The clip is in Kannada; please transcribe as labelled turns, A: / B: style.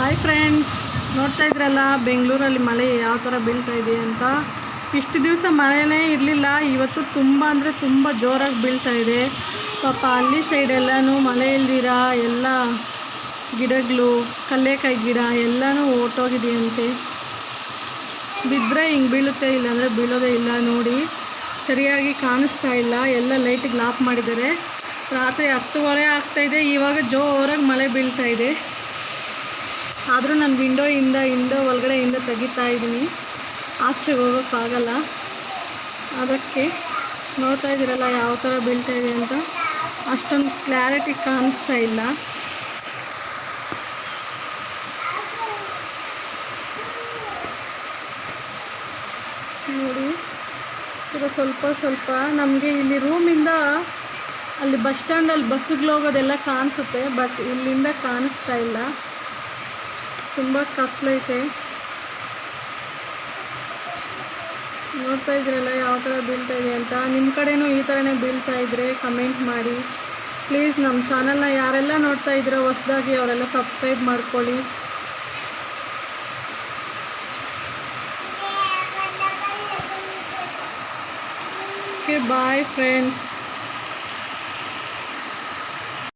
A: ಹಾಯ್ ಫ್ರೆಂಡ್ಸ್ ನೋಡ್ತಾ ಇದ್ರಲ್ಲ, ಬೆಂಗಳೂರಲ್ಲಿ ಮಳೆ ಯಾವ ಥರ ಬೀಳ್ತಾ ಇದೆ ಅಂತ. ಇಷ್ಟು ದಿವಸ ಮಳೆನೇ ಇರಲಿಲ್ಲ, ಇವತ್ತು ತುಂಬ ಅಂದರೆ ತುಂಬ ಜೋರಾಗಿ ಬೀಳ್ತಾ ಇದೆ. ಪಾಪ ಅಲ್ಲಿ ಸೈಡೆಲ್ಲನೂ ಮಳೆ ಇಲ್ದಿರ, ಎಲ್ಲ ಗಿಡಗಳು ಕಲ್ಲೇಕಾಯಿ ಗಿಡ ಎಲ್ಲನೂ ಓಟೋಗಿದೆಯಂತೆ. ಬಿದ್ದರೆ ಹಿಂಗೆ ಬೀಳುತ್ತೆ ಇಲ್ಲಾಂದರೆ ಬೀಳೋದೇ ಇಲ್ಲ ನೋಡಿ. ಸರಿಯಾಗಿ ಕಾಣಿಸ್ತಾ ಇಲ್ಲ, ಎಲ್ಲ ಲೈಟಿಗೆ ಲಾಪ್ ಮಾಡಿದ್ದಾರೆ. ರಾತ್ರಿ ಹತ್ತುವರೆ ಆಗ್ತಾಯಿದೆ ಇವಾಗ ಜೋರಾಗಿ ಮಳೆ ಬೀಳ್ತಾ ಇದೆ. ಆದರೂ ನಾನು ವಿಂಡೋಯಿಂದ ಇಂಡೋ ಒಳಗಡೆಯಿಂದ ತೆಗಿತಾ ಇದ್ದೀನಿ. ಆಚೆಗೆ ಹೋಗೋಕ್ಕಾಗಲ್ಲ. ಅದಕ್ಕೆ ನೋಡ್ತಾ ಇದ್ದೀರಲ್ಲ ಯಾವ ಥರ ಬೀಳ್ತಾ ಇದೆ ಅಂತ. ಅಷ್ಟೊಂದು ಕ್ಲಾರಿಟಿ ಕಾಣಿಸ್ತಾ ಇಲ್ಲ. ನೋಡಿ ಇದು ಸ್ವಲ್ಪ ಸ್ವಲ್ಪ ನಮಗೆ ಇಲ್ಲಿ ರೂಮಿಂದ ಅಲ್ಲಿ ಬಸ್ ಸ್ಟ್ಯಾಂಡಲ್ಲಿ ಬಸ್ಸುಗಳು ಹೋಗೋದೆಲ್ಲ ಕಾಣಿಸುತ್ತೆ ಬಟ್ ಇಲ್ಲಿಂದ ಕಾಣಿಸ್ತಾ ಇಲ್ಲ. ತುಂಬ ಕತ್ಲೈತೆ ನೋಡ್ತಾ ಇದ್ರಲ್ಲ ಯಾವ ಥರ ಬೀಳ್ತಾ ಇದೆ ಅಂತ. ನಿಮ್ಮ ಕಡೆನೂ ಈ ಥರನೇ ಬೀಳ್ತಾ ಇದ್ರೆ ಕಮೆಂಟ್ ಮಾಡಿ. ಪ್ಲೀಸ್ ನಮ್ಮ ಚಾನಲ್ನ ಯಾರೆಲ್ಲ ನೋಡ್ತಾ ಇದ್ದೀರೋ ಹೊಸದಾಗಿ ಅವರೆಲ್ಲ ಸಬ್ಸ್ಕ್ರೈಬ್ ಮಾಡ್ಕೊಳ್ಳಿ. Okay bye friends